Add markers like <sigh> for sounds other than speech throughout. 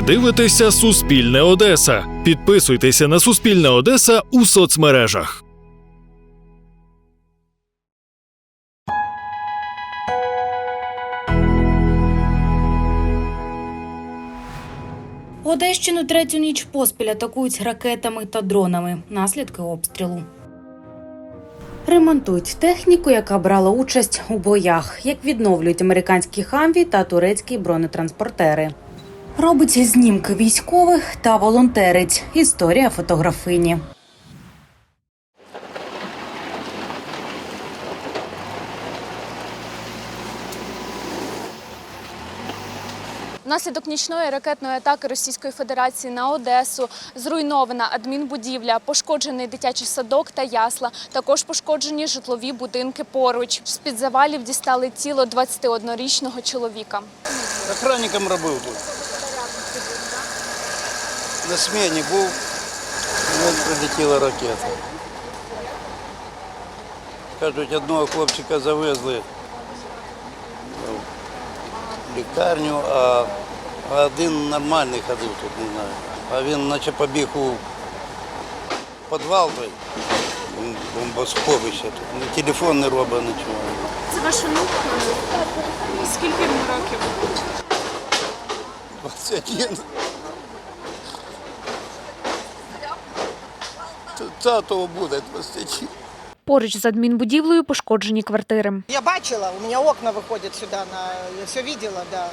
Ви дивитеся Суспільне Одеса. Підписуйтеся на Суспільне Одеса у соцмережах. Одещину третю ніч поспіль атакують ракетами та дронами. Наслідки обстрілу. Ремонтують техніку, яка брала участь у боях, як відновлюють американські хамві та турецькі бронетранспортери. Робить знімки військових та волонтерить. Історія фотографині. Внаслідок нічної ракетної атаки Російської Федерації на Одесу зруйнована адмінбудівля, пошкоджений дитячий садок та ясла. Також пошкоджені житлові будинки поруч. З під завалів дістали тіло 21-річного чоловіка. Охранником робив тут. На смені був, прилетіла ракета. Кажуть, одного хлопчика завезли в лікарню, а один нормальний ходив тут, не знаю. А він наче побіг у підвал бомбосховище тут. Телефон не робить, нічого. Це ваш онук? Скільки йому років? 21. Татого буде 21. Поруч з адмінбудівлею пошкоджені квартири. Я бачила, у меня окна выходят сюда, на, я все видела, да.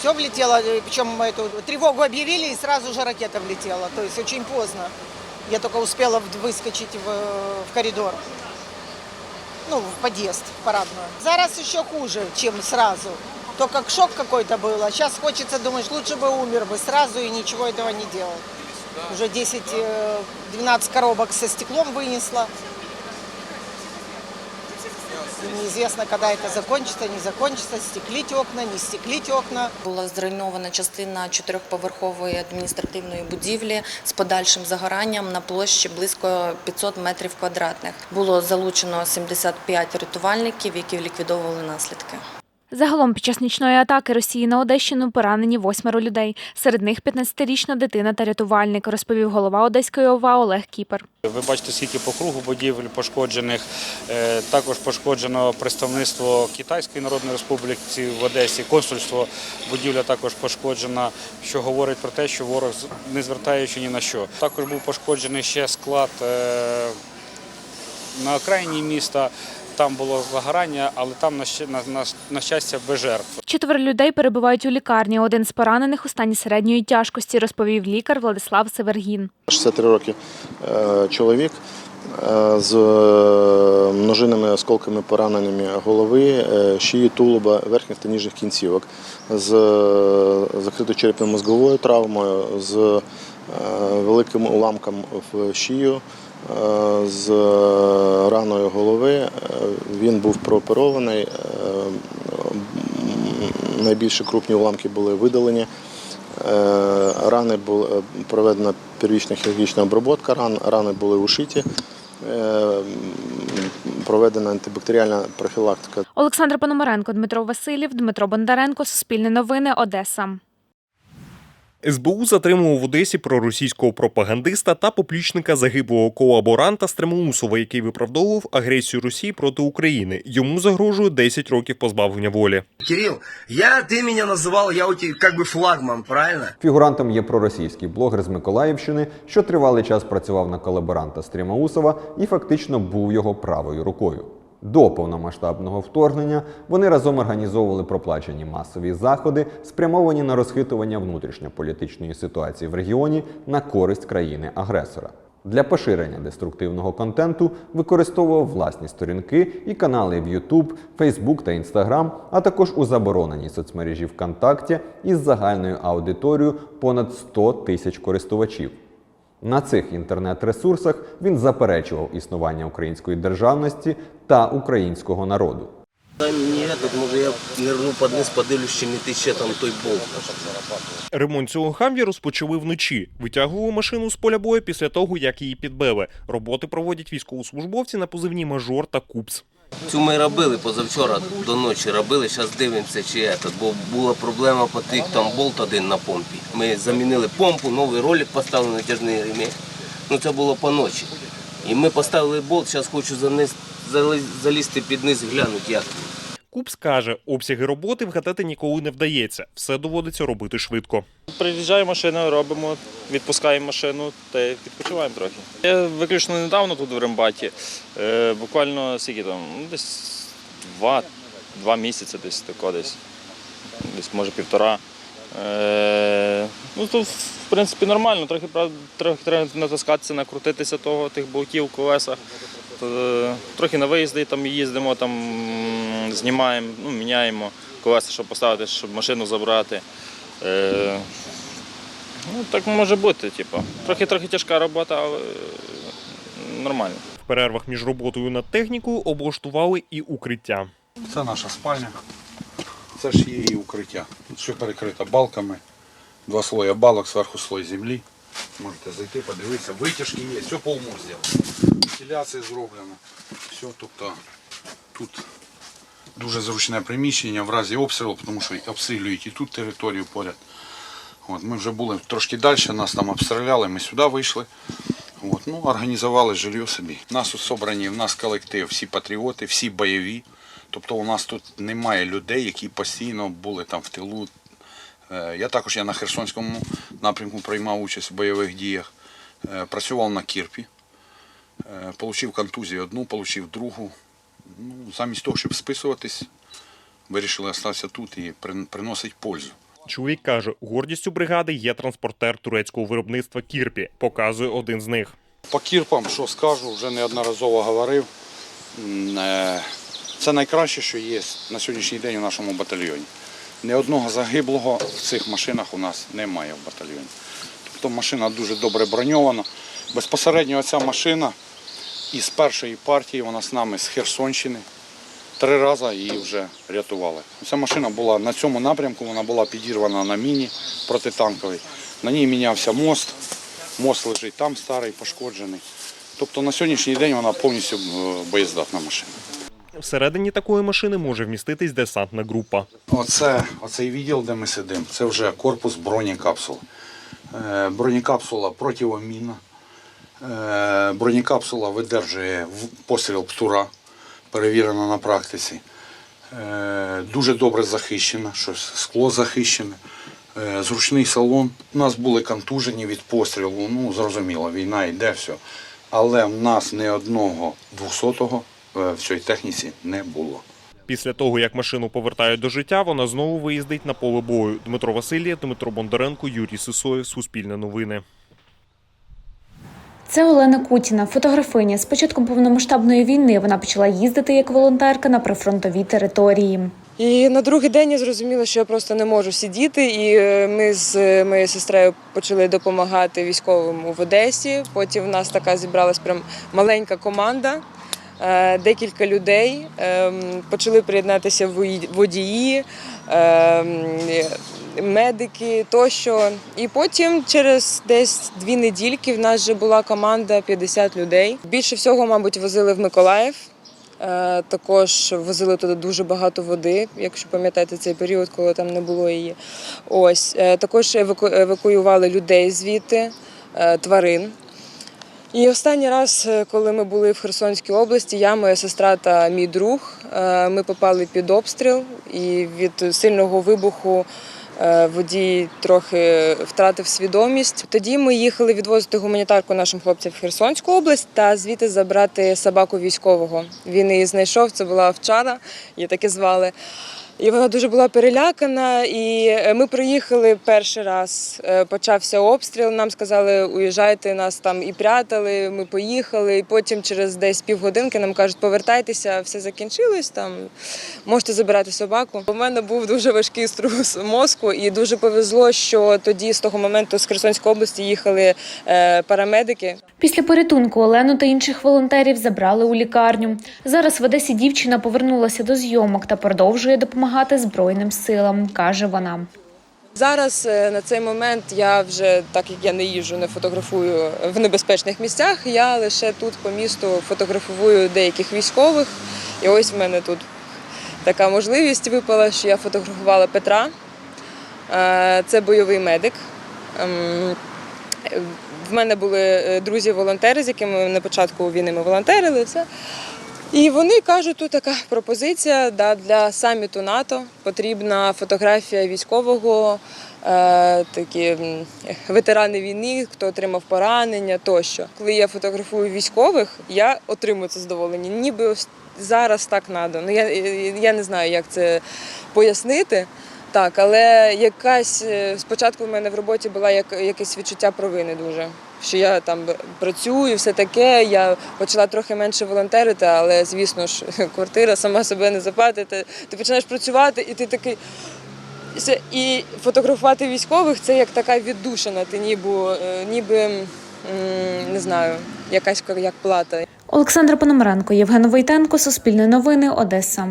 Все влетело, э, причем эту тревогу объявили и сразу же ракета влетела, то есть очень поздно. Я только успела в- выскочить в, в коридор, ну, в подъезд в парадную. Зараз еще хуже, чем сразу. То как шок какой-то был, а сейчас хочется, думаешь, лучше бы умер бы сразу и ничего этого не делал. Уже 10-12 коробок со стеклом вынесла. И неизвестно, когда это закончится, не закончится, стеклить окна, не стеклить окна. Була зруйнована частина чотирьохповерхової адміністративної будівлі з подальшим загоранням на площі близько 500 метрів квадратних. Було залучено 75 рятувальників, які ліквідовували наслідки. Загалом під час нічної атаки Росії на Одещину поранені восьмеро людей. Серед них 15-річна дитина та рятувальник, розповів голова Одеської ОВА Олег Кіпер. Ви бачите, скільки по кругу будівель пошкоджених. Е, Також пошкоджено представництво Китайської Народної Республіки в Одесі, консульство будівля також пошкоджена, що говорить про те, що ворог не звертаючи ні на що. Також був пошкоджений ще склад е, на окраїні міста. Там було загорання, але там на, на, на, на щастя без жертв. Четверо людей перебувають у лікарні. Один з поранених у стані середньої тяжкості, розповів лікар Владислав Севергін. 63 роки е, чоловік е, з е, множинними осколками пораненнями голови, шиї, тулуба, верхніх та ніжніх кінцівок, з закритою черепно-мозговою травмою, з великим уламком в шию, з раною голови. Е, Він був прооперований. е, Найбільші крупні уламки були видалені. Е, Рани були проведена первічна хірургічна обробка ран, рани були ушиті, е, проведена антибактеріальна профілактика. Олександр Пономаренко, Дмитро Васильєв, Дмитро Бондаренко, Суспільне новини, Одеса. СБУ затримував в Одесі проросійського пропагандиста та поплічника загиблого колаборанта Стремоусова, який виправдовував агресію Росії проти України. Йому загрожує 10 років позбавлення волі. Кирилл, я, ты меня называл, я у тебя как бы флагман, правильно? Фігурантом є проросійський блогер з Миколаївщини, що тривалий час працював на колаборанта Стрімаусова і фактично був його правою рукою. До повномасштабного вторгнення вони разом організовували проплачені масові заходи, спрямовані на розхитування внутрішньополітичної ситуації в регіоні на користь країни-агресора. Для поширення деструктивного контенту використовував власні сторінки і канали в YouTube, Facebook та Instagram, а також у забороненій соцмережі ВКонтакті із загальною аудиторією понад 100 тисяч користувачів. На цих інтернет-ресурсах він заперечував існування української державності та українського народу. Мені этот, може я нирну под низ, подивлюсь, чи не тече там той болт. Ремонт цього хамві розпочали вночі. Витягували машину з поля бою після того, як її підбили. Роботи проводять військовослужбовці на позивні мажор та купс. Цю ми робили позавчора до ночі робили, зараз дивимося, чи це, бо була проблема потік, там болт один на помпі. Ми замінили помпу, новий ролик поставили натяжний ремінь. Ну це було по ночі. І ми поставили болт, зараз хочу залізти під низ, глянути як. Купс каже, обсяги роботи вгадати ніколи не вдається. Все доводиться робити швидко. Приїжджає машина, робимо, відпускаємо машину та відпочиваємо трохи. Я виключно недавно тут в Рембаті. Е, буквально скільки там, ну, десь два, два місяці десь тако десь. Десь може півтора. Е, ну тут, в принципі, нормально, трохи, трохи треба натискатися, накрутитися того, тих болтів в колесах. То, е, трохи на виїзди там їздимо, там знімаємо, ну, міняємо колеса, щоб поставити, щоб машину забрати. Е, ну, так може бути, типу. Трохи трохи тяжка робота, але е, нормально. В перервах між роботою над технікою облаштували і укриття. Це наша спальня. Це ж є і укриття. Тут все перекрито балками. Два слоя балок, зверху слой землі. Можете зайти, подивитися. Витяжки є, все по уму зроблено. Вентиляція зроблена. Все, тобто тут дуже зручне приміщення в разі обстрілу, тому що обстрілюють і тут територію поряд. От, ми вже були трошки далі, нас там обстріляли, ми сюди вийшли. От, ну, організували жилье собі. У нас собрані, в нас колектив, всі патріоти, всі бойові. Тобто у нас тут немає людей, які постійно були там в тилу. Е, Я також я на Херсонському напрямку приймав участь в бойових діях. Е, Працював на Кірпі. Е, Получив контузію одну, отримав другу. Ну, замість того, щоб списуватись, вирішили залишитися тут і прин- приносить пользу. Чоловік каже, гордістю бригади є транспортер турецького виробництва Кірпі. Показує один з них. По кірпам, що скажу, вже неодноразово говорив. Е, Це найкраще, що є на сьогоднішній день у нашому батальйоні. Ні одного загиблого в цих машинах у нас немає в батальйоні. Тобто машина дуже добре броньована. Безпосередньо ця машина із першої партії, вона з нами з Херсонщини. Три рази її вже рятували. Ця машина була на цьому напрямку, вона була підірвана на міні протитанковій. На ній мінявся мост. Мост лежить там старий, пошкоджений. Тобто на сьогоднішній день вона повністю е, боєздатна машина. Всередині такої машини може вміститись десантна група. Оце, оцей відділ, де ми сидимо, це вже корпус бронекапсули. Е, Бронекапсула противомінна. Е, Бронекапсула видержує постріл птура, перевірена на практиці. Е, Дуже добре захищена, щось скло захищене. Е, Зручний салон. У нас були контужені від пострілу. Ну, зрозуміло, війна йде, все. Але в нас ні одного 200-го е, в цій техніці не було. Після того, як машину повертають до життя, вона знову виїздить на поле бою. Дмитро Василія, Дмитро Бондаренко, Юрій Сисоєв, Суспільне новини. Це Олена Кутіна, фотографиня. З початком повномасштабної війни вона почала їздити як волонтерка на прифронтові території. І на другий день я зрозуміла, що я просто не можу сидіти. І е, ми з е, моєю сестрою почали допомагати військовим в Одесі. Потім в нас така зібралась прям маленька команда, е, декілька людей. Ем, Почали приєднатися вої- водії, ем, медики тощо. І потім через десь дві недільки в нас вже була команда 50 людей. Більше всього, мабуть, возили в Миколаїв. Е, Також возили туди дуже багато води, якщо пам'ятаєте цей період, коли там не було її. Ось Е, також еваку- евакуювали людей звідти, е, тварин. І останній раз, коли ми були в Херсонській області, я, моя сестра та мій друг, ми попали під обстріл, і від сильного вибуху водій трохи втратив свідомість. Тоді ми їхали відвозити гуманітарку нашим хлопцям в Херсонську область та звідти забрати собаку військового. Він її знайшов. Це була овчара, її так і звали. І вона дуже була перелякана. І е, ми приїхали перший раз. е, Почався обстріл. Нам сказали, уїжджайте, нас там і прятали. Ми поїхали. І потім, через десь півгодинки, нам кажуть, повертайтеся, все закінчилось. Там можете забирати собаку. У мене був дуже важкий струс мозку, і дуже повезло, що тоді з того моменту з Херсонської області їхали е, парамедики. Після порятунку Олену та інших волонтерів забрали у лікарню. Зараз в Одесі дівчина повернулася до зйомок та продовжує допомагати Збройним силам, каже вона. Зараз е, на цей момент я вже, так як я не їжджу, не фотографую в небезпечних місцях, я лише тут по місту фотографую деяких військових. І ось в мене тут така можливість випала, що я фотографувала Петра. Е, Це бойовий медик. Ем, В мене були е, друзі-волонтери, з якими на початку війни ми волонтерили. Все. І вони кажуть, тут така пропозиція да, для саміту НАТО потрібна фотографія військового, е, такі ветерани війни, хто отримав поранення тощо. Коли я фотографую військових, я отримую це задоволення. Ніби зараз так надо. Ну я, я не знаю, як це пояснити. Так, але якась е, спочатку в мене в роботі була як якесь відчуття провини дуже. Що я там працюю, все таке. Я почала трохи менше волонтерити, але звісно ж, <laughs> квартира сама себе не заплатить. Ти, починаєш працювати, і ти такий. І фотографувати військових це як така віддушина. Ти ніби, е, ніби не знаю, якась як плата. Олександра Пономаренко, Євген Войтенко, Суспільне новини, Одеса.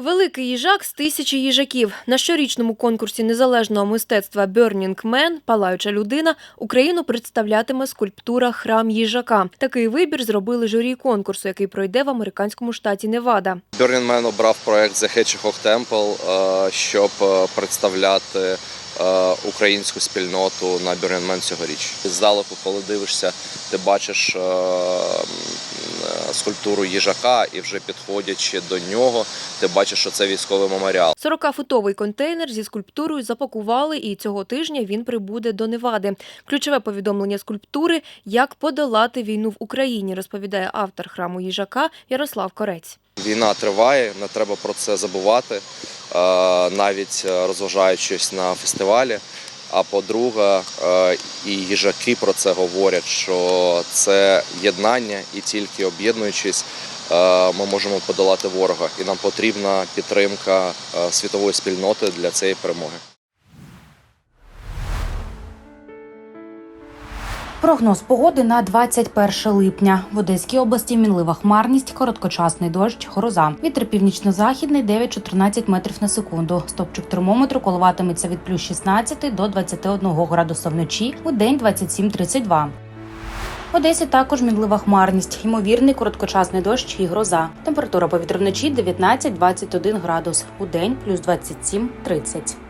Великий їжак з тисячі їжаків на щорічному конкурсі незалежного мистецтва Burning Man Палаюча людина Україну представлятиме скульптура Храм їжака. Такий вибір зробили журі конкурсу, який пройде в американському штаті Невада. Burning Man обрав проект The Hedgehog Temple, е, щоб е, представляти е, українську спільноту на Burning Man цьогоріч. Здалеку, коли дивишся, ти бачиш скульптуру їжака, і вже підходячи до нього, ти бачиш, що це військовий меморіал. 40-футовий контейнер зі скульптурою запакували, і цього тижня він прибуде до Невади. Ключове повідомлення скульптури як подолати війну в Україні, розповідає автор храму їжака Ярослав Корець. Війна триває, не треба про це забувати, е, навіть е, розважаючись на фестивалі. А по-друге, е, і їжаки про це говорять, що це єднання, і тільки об'єднуючись, е, ми можемо подолати ворога. І нам потрібна підтримка е, світової спільноти для цієї перемоги. Прогноз погоди на 21 липня. В Одеській області мінлива хмарність, короткочасний дощ, гроза. Вітер північно-західний 9-14 метрів на секунду. Стопчик термометру коливатиметься від плюс 16 до 21 градуса вночі, у день 27-32. В Одесі також мінлива хмарність, ймовірний короткочасний дощ і гроза. Температура повітря вночі 19-21 градус, у день плюс 27-30.